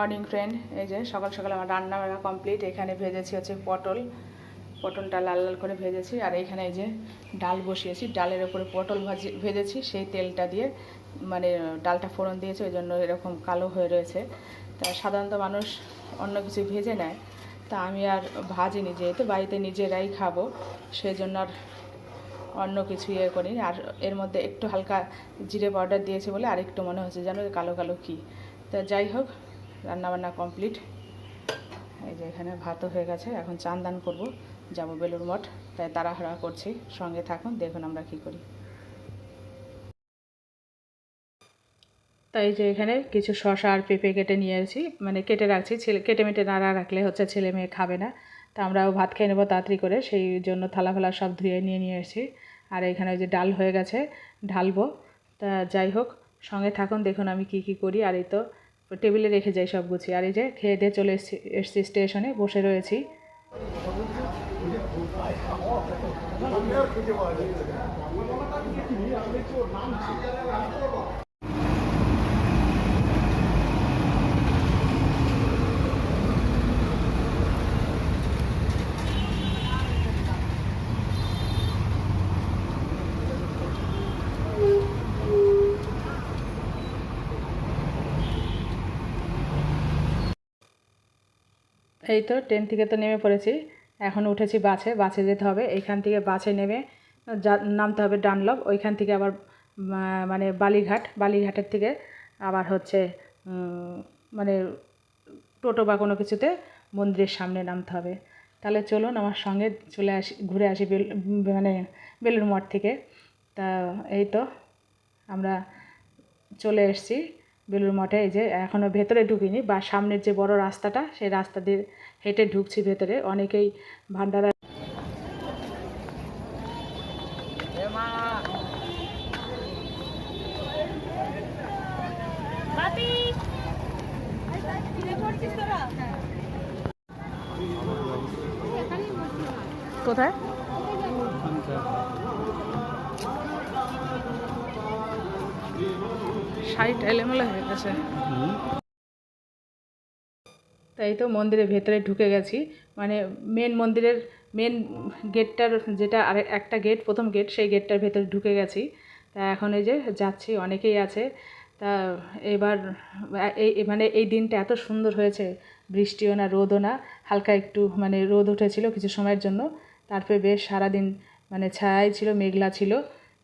Morning friend এই যে সকাল সকাল আমার রান্না বান্না কমপ্লিট এখানে ভেজেছি হচ্ছে পটল। পটলটা লাল লাল করে ভেজেছি। আর এখানে এই যে ডাল বসিয়েছি। ডালের ওপরে পটল ভাজি, ভেজেছি। সেই তেলটা দিয়ে মানে ডালটা ফোড়ন দিয়েছে। ওই জন্য এরকম কালো হয়ে রয়েছে। তা সাধারণত মানুষ অন্য কিছু ভেজে নেয়। তা আমি আর ভাজিনি যেহেতু। বাড়িতে নিজেরাই খাব। সেই জন্য আর অন্য কিছু ইয়ে করি আর এর মধ্যে একটু হালকা জিরে পাউডার দিয়েছে বলে আর একটু মনে হচ্ছে যেন কালো কালো কী। তা যাই হোক রান্নাবান্না কমপ্লিট। এই যে এখানে ভাতও হয়ে গেছে। এখন চান দান করব, যাব বেলুর মঠ। তাই তাড়াহাড়া করছি। সঙ্গে থাকুন, দেখুন আমরা কি করি। তাই যে এখানে কিছু শশা আর পেঁপে কেটে নিয়ে এসেছি মানে কেটে রাখছি। ছেলে, কেটে মেটে না রাখলে হচ্ছে ছেলে মেয়ে খাবে না। তা আমরাও ভাত খেয়ে নেব তাড়াতাড়ি করে। সেই জন্য থালা ফালা সব ধুয়ে নিয়ে নিয়ে এসেছি আর এখানে ওই যে ডাল হয়ে গেছে, ঢালবো। তা যাই হোক, সঙ্গে থাকুন, দেখুন আমি কি কি করি। আর এই তো টেবিলে রেখে যাই সব গুছিয়ে। আর এই যে খেয়ে দিয়ে চলে এসেছি, এসছি স্টেশনে, বসে রয়েছি। এই তো ট্রেন থেকে তো নেমে পড়েছি। এখন উঠেছি বাসে বাসে যেতে হবে। এইখান থেকে বাসে নেমে নামতে হবে ডানলপ ওইখান থেকে আবার মানে বালিঘাট বালিঘাটের থেকে আবার হচ্ছে মানে টোটো বা কোনো কিছুতে মন্দিরের সামনে নামতে হবে। তাহলে চলুন আমার সঙ্গে চলে আসি, ঘুরে আসি বেল মানে বেলুর মঠ থেকে। তা এই তো আমরা চলে এসেছি বেলুর মঠে। এই যে এখনও ভেতরে ঢুকিনি, বা সামনের যে বড় রাস্তাটা, সেই রাস্তা দিয়ে হেঁটে ঢুকছি ভেতরে। অনেকেই ভান্ডারা কোথায়? সাইট এলোমেলো হয়ে গেছে। তাই তো মন্দিরের ভেতরে ঢুকে গেছি। মানে মেন মন্দিরের মেন গেটটার যেটা আর একটা গেট প্রথম গেট সেই গেটটার ভেতরে ঢুকে গেছি। তা এখন এই যে যাচ্ছি, অনেকেই আছে। তা এবার এই মানে এই দিনটা এত সুন্দর হয়েছে। বৃষ্টিও না, রোদও না। হালকা একটু মানে রোদ উঠেছিল কিছু সময়ের জন্য। তারপরে বেশ সারাদিন মানে ছায়াই ছিল, মেঘলা ছিল।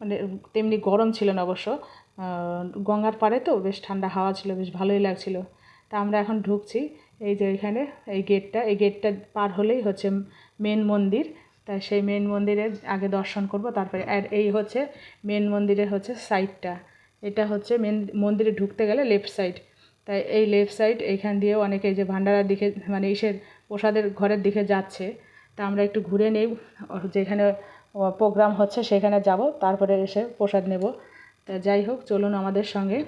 মানে তেমনি গরম ছিল না অবশ্য। গঙ্গার পাড়ে তো বেশ ঠান্ডা হাওয়া ছিল, বেশ ভালোই লাগছিল। তা আমরা এখন ঢুকছি। এই যে এখানে, এই গেটটা এই গেটটা পার হলেই হচ্ছে মেন মন্দির। তাই সেই মেন মন্দিরে আগে দর্শন করব, তারপরে আর এই হচ্ছে মেন মন্দিরের হচ্ছে সাইডটা এটা হচ্ছে মেন মন্দিরে ঢুকতে গেলে লেফট সাইড তাই এই লেফট সাইড এইখান দিয়েও অনেকে যে ভান্ডারার দিকে মানে ইসের প্রসাদের ঘরের দিকে যাচ্ছে। তা আমরা একটু ঘুরে নেই যেখানে প্রোগ্রাম হচ্ছে সেখানে যাব, তারপরে এসে প্রসাদ নেব। তা যাই হোক, চলুন আমাদের সঙ্গে।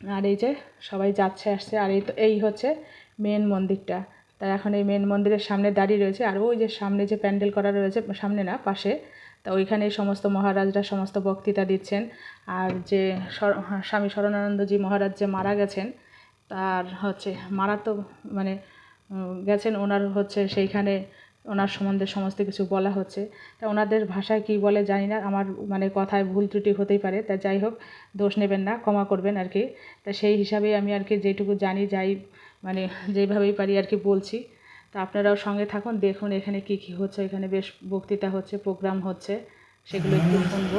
আর এই যে সবাই যাচ্ছে, আসছে, আর এই তো, এই হচ্ছে মেন মন্দিরটা। তা এখন এই মেন মন্দিরের সামনে দাঁড়িয়ে রয়েছে, আর ওই যে সামনে যে প্যান্ডেল করা রয়েছে, সামনে না, পাশে, তা ওইখানে সমস্ত মহারাজরা সমস্ত বক্তৃতা দিচ্ছেন। আর যে স্বামী শরণানন্দজি মহারাজ যে মারা গেছেন, তার হচ্ছে মারা তো মানে গেছেন, ওনার হচ্ছে সেইখানে ওনার সম্বন্ধে সমস্ত কিছু বলা হচ্ছে। তা ওনাদের ভাষায় কী বলে জানি না, আমার মানে কথায় ভুল ত্রুটি হতেই পারে। তা যাই হোক, দোষ নেবেন না, ক্ষমা করবেন আর কি। তা সেই হিসাবেই আমি আর কি যেটুকু জানি, যাই মানে যেভাবেই পারি আর কি বলছি। তা আপনারাও সঙ্গে থাকুন, দেখুন এখানে কি কি হচ্ছে, এখানে বেশ বক্তৃতা হচ্ছে, প্রোগ্রাম হচ্ছে, সেগুলো একটু শুনব।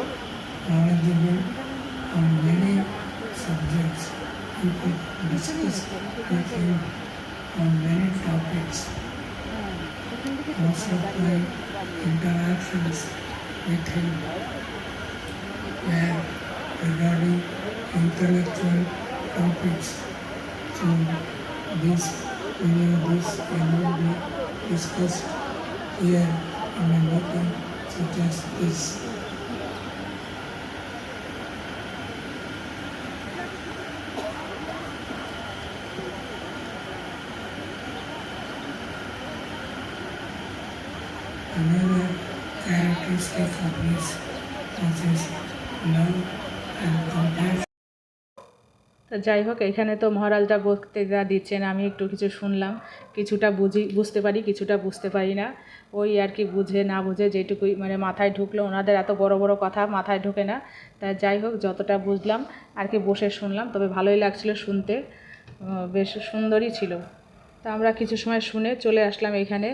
on many subjects. Most of my interactions with him were regarding intellectual topics. So this, many of this cannot be discussed here in a meeting such as this. And. তো যাই হোক, এখানে তো মহারাজরা বক্তৃতা দিচ্ছেন, আমি একটু কিছু শুনলাম। কিছুটা বুঝি, বুঝতে পারি, কিছুটা বুঝতে পারি না। ওই আর কি বুঝে, না বুঝে যেটুকুই মানে মাথায় ঢুকলো, ওনাদের এত বড় বড় কথা মাথায় ঢোকে না। তা যাই হোক, যতটা বুঝলাম, আর কি বসে শুনলাম, তবে ভালোই লাগছিল শুনতে। বেশ সুন্দরই ছিল। তা আমরা কিছু সময় শুনে চলে আসলাম এখানে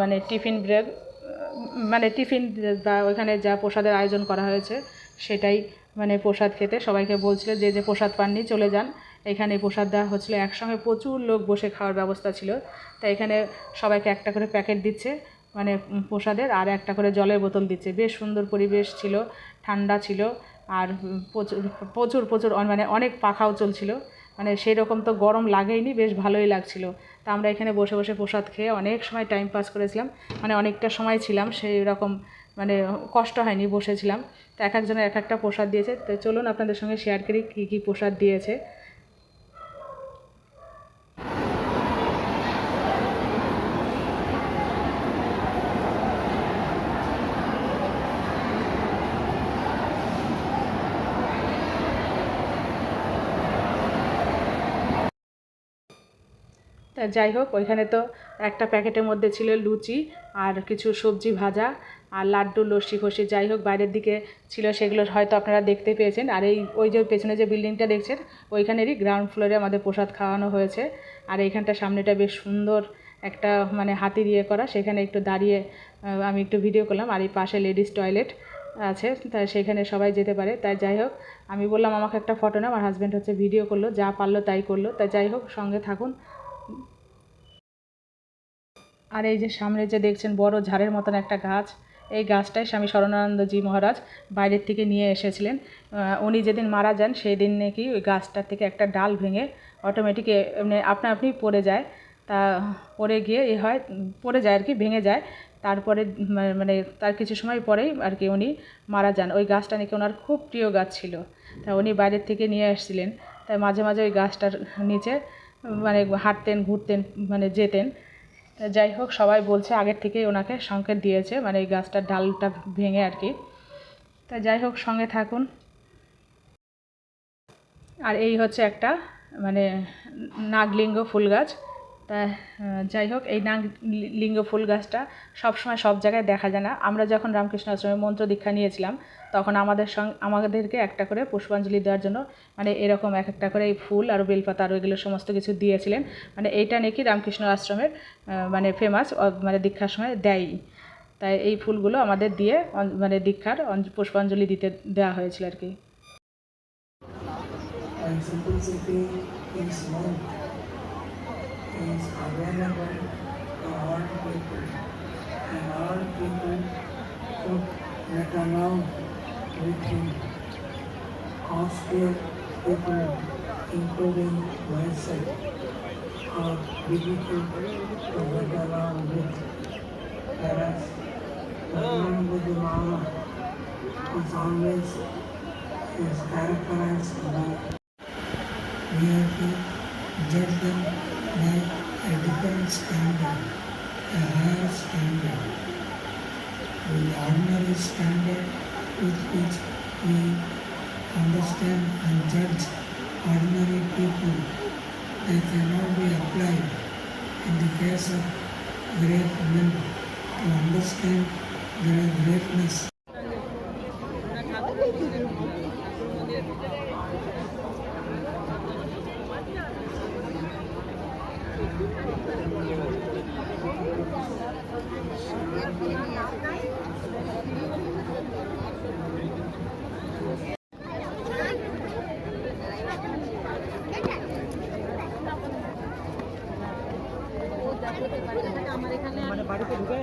মানে টিফিন ব্রেক মানে টিফিন বা ওইখানে যা প্রসাদের আয়োজন করা হয়েছে, সেটাই মানে প্রসাদ খেতে সবাইকে বলছিল যে যে প্রসাদ পাননি, চলে যান। এখানে প্রসাদ দেওয়া হচ্ছিল, একসঙ্গে প্রচুর লোক বসে খাওয়ার ব্যবস্থা ছিল। তাই এখানে সবাইকে একটা করে প্যাকেট দিচ্ছে মানে প্রসাদের, আর একটা করে জলের বোতল দিচ্ছে। বেশ সুন্দর পরিবেশ ছিল, ঠান্ডা ছিল, আর প্রচুর প্রচুর প্রচুর মানে অনেক পাখাও চলছিল। মানে সেই রকম তো গরম লাগেইনি, বেশ ভালোই লাগছিল। তা আমরা এখানে বসে বসে প্রসাদ খেয়ে অনেক সময় টাইম পাস করেছিলাম মানে অনেকটা সময় ছিলাম সেই রকম মানে কষ্ট হয়নি, বসেছিলাম। তো এক একজনের এক একটা প্রসাদ দিয়েছে। তো চলুন আপনাদের সঙ্গে শেয়ার করি কী কী প্রসাদ দিয়েছে। তা যাই হোক, ওইখানে তো একটা প্যাকেটের মধ্যে ছিল লুচি আর কিছু সবজি ভাজা আর লাড্ডু, লস্যি ফস্যি যাই হোক, বাইরের দিকে ছিল সেগুলো হয়তো আপনারা দেখতে পেয়েছেন। আর এই, ওই যে পেছনে যে বিল্ডিংটা দেখছেন, ওইখানেরই গ্রাউন্ড ফ্লোরে আমাদের প্রসাদ খাওয়ানো হয়েছে। আর এইখানটা সামনেটা বেশ সুন্দর একটা মানে হাতি দিয়ে করা, সেখানে একটু দাঁড়িয়ে আমি একটু ভিডিও করলাম। আর এই পাশে লেডিস টয়লেট আছে তাই সেখানে সবাই যেতে পারে। তাই যাই হোক, আমি বললাম আমাকে একটা ফটো না আমার হাজব্যান্ড হচ্ছে ভিডিও করল, যা পারল তাই করল। তাই যাই হোক, সঙ্গে থাকুন। আর এই যে সামনে যে দেখছেন বড় ঝাড়ের মতন একটা গাছ, এই গাছটাই স্বামী শরণানন্দজি মহারাজ বাইরের থেকে নিয়ে এসেছিলেন। উনি যেদিন মারা যান সেই দিন নাকি ওই গাছটার থেকে একটা ডাল ভেঙে অটোমেটিক এমনি আপনা আপনি পড়ে যায়, তা পড়ে গিয়ে এ হয়, পড়ে যায় আর কি, ভেঙে যায়। তারপরে মানে তার কিছু সময় পরেই আর কি উনি মারা যান। ওই গাছটা নাকি ওনার খুব প্রিয় গাছ ছিল। তা উনি বাইরের থেকে নিয়ে এসেছিলেন তাই মাঝে মাঝে ওই গাছটার নিচে মানে হাঁটতেন, ঘুরতেন মানে যেতেন। তা যাই হোক, সবাই বলছে আগের থেকেই ওনাকে সংকেত দিয়েছে মানে এই গাছটার ডালটা ভেঙে আর কি। তা যাই হোক, সঙ্গে থাকুন। আর এই হচ্ছে একটা মানে নাগলিঙ্গ ফুল গাছ। তা যাই হোক, এই নাগ লিঙ্গ ফুল গাছটা সবসময় সব জায়গায় দেখা যায় না। আমরা যখন রামকৃষ্ণ আশ্রমে মন্ত্র দীক্ষা নিয়েছিলাম, তখন আমাদের সঙ্গে আমাদেরকে একটা করে পুষ্পাঞ্জলি দেওয়ার জন্য মানে এরকম এক একটা করে এই ফুল আর বেলপাতা আর এগুলো সমস্ত কিছু দিয়েছিলেন। মানে এইটা নাকি রামকৃষ্ণ আশ্রমের মানে ফেমাস মানে দীক্ষার সময় দেয়ই। তাই এই ফুলগুলো আমাদের দিয়ে মানে দীক্ষার পুষ্পাঞ্জলি দিতে দেওয়া হয়েছিল আর কি। Is available to all people. And all people should get along with him. Austere people, including myself, are difficult to get along with. Whereas Mama is always is characterized by judge them a different standard, a higher standard. The ordinary standard with which we understand and judge ordinary people, they cannot be applied in the case of great men to understand their greatness. 이렇게 누가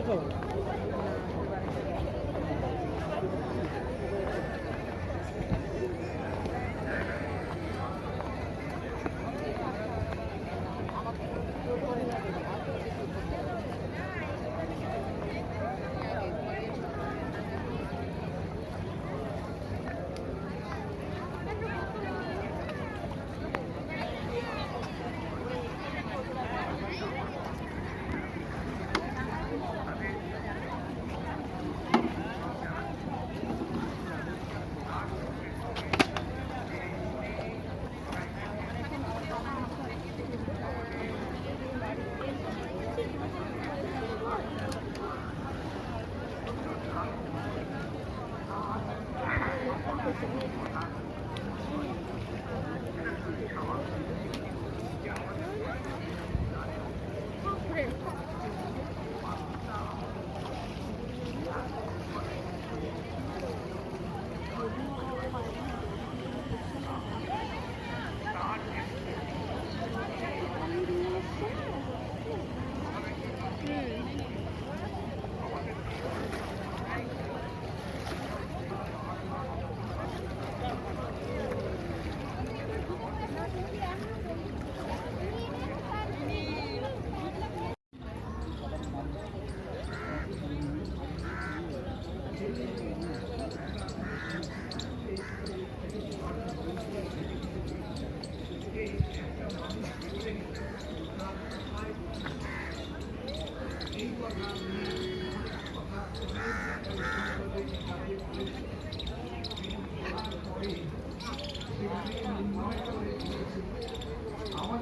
아, 그래.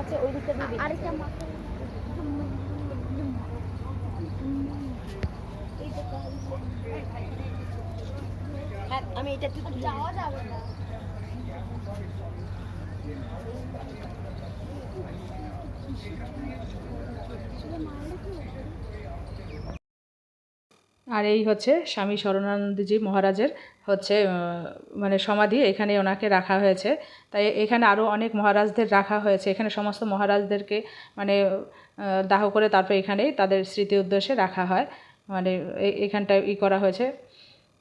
আচ্ছা ওই দিকটা দিবি আরেকটা মাথা হ্যাঁ আমি এটা তুই যাওয়া যাবে না আর এই হচ্ছে স্বামী শরণানন্দজি মহারাজের হচ্ছে মানে সমাধি এখানে ওনাকে রাখা হয়েছে। তাই এখানে আরও অনেক মহারাজদের রাখা হয়েছে। এখানে সমস্ত মহারাজদেরকে মানে দাহ করে তারপর এখানেই তাদের স্মৃতি উদ্দেশ্যে রাখা হয়। মানে এখানটায় ই করা হয়েছে।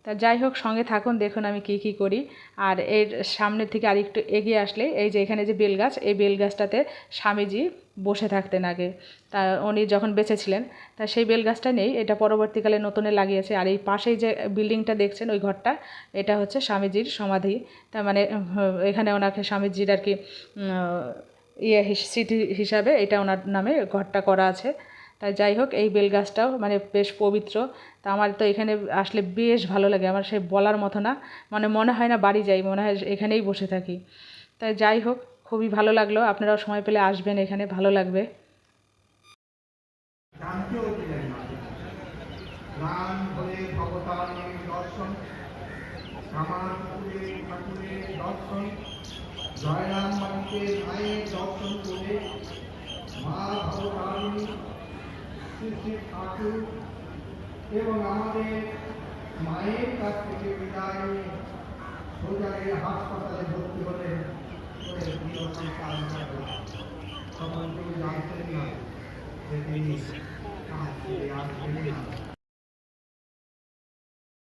তা যাই হোক, সঙ্গে থাকুন, দেখুন আমি কি কি করি। আর এর সামনের থেকে আরেকটু এগিয়ে আসলে, এই যে এখানে যে বেলগাছ, এই বেলগাছটাতে স্বামীজি বসে থাকতেন আগে। তা উনি যখন বেঁচে ছিলেন তা সেই বেলগাছটা নেই এটা পরবর্তীকালে নতুনে লাগিয়েছে। আর এই পাশেই যে বিল্ডিংটা দেখছেন, ওই ঘরটা, এটা হচ্ছে স্বামীজির সমাধি। তার মানে এখানে ওনাকে স্বামীজির আর কি ইয়ে স্মৃতি হিসাবে এটা ওনার নামে ঘরটা করা আছে। তাই যাই হোক, এই বেলগাছটাও মানে বেশ পবিত্র। তা আমার তো এখানে আসলে বেশ ভালো লাগে। আমার সে বলার মতো না। মানে মনে হয় না বাড়ি যাই, মনে হয় এখানেই বসে থাকি। তাই যাই হোক খুবই ভালো লাগল। আপনারাও সময় পেলে আসবেন এখানে, ভালো লাগবে। এবং আমাদের মায়ের কাছ থেকে বিদায় সোজা হাসপাতালে ভর্তি হলেন।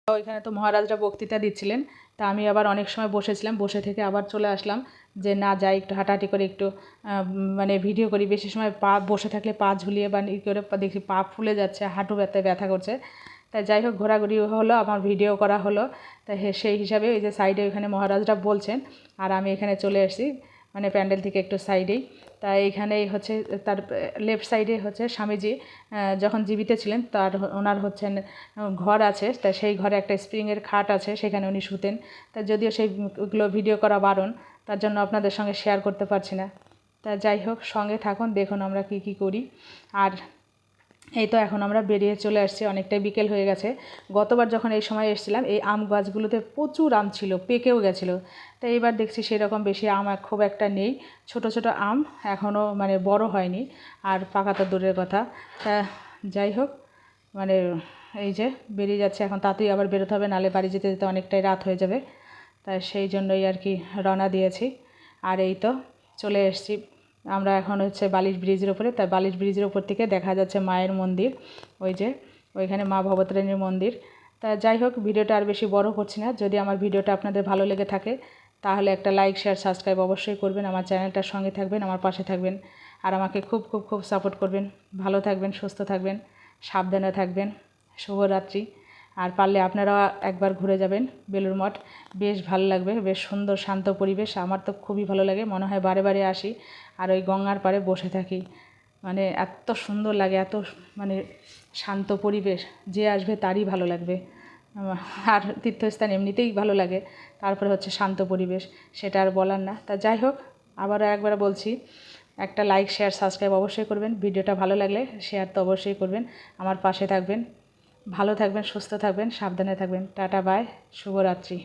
ওইখানে তো মহারাজরা বক্তৃতা দিচ্ছিলেন, তা আমি আবার অনেক সময় বসেছিলাম, বসে থেকে আবার চলে আসলাম যে না যাই, একটু হাঁটাহাঁটি করে একটু মানে ভিডিও করি, বেশি সময় পা, বসে থাকলে পা ঝুলিয়ে বা করে দেখি পা ফুলে যাচ্ছে, হাঁটু ব্যথায় ব্যথা করছে। তাই যাই হোক, ঘোরাঘুরি হলো, আমার ভিডিও করা হলো। তাই সেই হিসাবে ওই যে সাইডে ওইখানে মহারাজরা বলছেন, আর আমি এখানে চলে এসেছি মানে প্যান্ডেল থেকে একটু সাইডেই তাই এখানেই হচ্ছে, তার লেফট সাইডে হচ্ছে স্বামীজি যখন জীবিত ছিলেন, তার ওনার হচ্ছেন ঘর আছে। তা সেই ঘরে একটা স্প্রিংয়ের খাট আছে, সেখানে উনি শুতেন। তা যদিও সেইগুলো ভিডিও করা বারণ, তার জন্য আপনাদের সঙ্গে শেয়ার করতে পারছি না। তা যাই হোক, সঙ্গে থাকুন, দেখুন আমরা কি কি করি। আর এই তো এখন আমরা বেরিয়ে চলে আসছি, অনেকটাই বিকেল হয়ে গেছে। গতবার যখন এই সময় এসেছিলাম, এই আম গাছগুলোতে প্রচুর আম ছিল, পেকেও গেছিল। তো এইবার দেখছি সেরকম বেশি আম খুব একটা নেই। ছোট ছোট আম এখনও মানে বড় হয়নি, আর পাকা তো দূরের কথা। তা যাই হোক মানে এই যে বেরিয়ে যাচ্ছে, এখন তাতেই আবার বেরোতে হবে, নালে বাড়ি যেতে যেতে অনেকটাই রাত হয়ে যাবে। তাই সেই জন্যই আর কি রওনা দিয়েছি। আর এই তো চলে এসেছি। আমরা এখন হচ্ছে বালিশ ব্রিজের ওপরে তাই বালিশ ব্রিজের ওপর থেকে দেখা যাচ্ছে মায়ের মন্দির, ওই যে, ওইখানে মা ভবতারিণীর মন্দির। তা যাই হোক, ভিডিওটা আর বেশি বড় করছি না। যদি আমার ভিডিওটা আপনাদের ভালো লেগে থাকে, তাহলে একটা লাইক শেয়ার সাবস্ক্রাইব অবশ্যই করবেন, আমার চ্যানেলটার সঙ্গে থাকবেন, আমার পাশে থাকবেন, আর আমাকে খুব খুব খুব সাপোর্ট করবেন। ভালো থাকবেন, সুস্থ থাকবেন, সাবধানে থাকবেন। শুভরাত্রি। আর পারলে আপনারা একবার ঘুরে যাবেন বেলুর মঠ। বেশ ভালো লাগবে, বেশ সুন্দর, শান্ত পরিবেশ। আমার তো খুবই ভালো লাগে, মনে হয় বারে বারে আসি আর ওই গঙ্গার পাড়ে বসে থাকি। মানে এত সুন্দর লাগে, এত মানে শান্ত পরিবেশ, যে আসবে তারই ভালো লাগবে। আর তীর্থস্থান এমনিতেই ভালো লাগে, তারপরে হচ্ছে শান্ত পরিবেশ, সেটা আর বলার না। তা যাই হোক, আবারও একবার বলছি, একটা লাইক শেয়ার সাবস্ক্রাইব অবশ্যই করবেন। ভিডিওটা ভালো লাগলে শেয়ার তো অবশ্যই করবেন। আমার পাশে থাকবেন। ভালো থাকবেন সুস্থ থাকবেন সাবধানে থাকবেন। টাটা বাই শুভরাত্রি।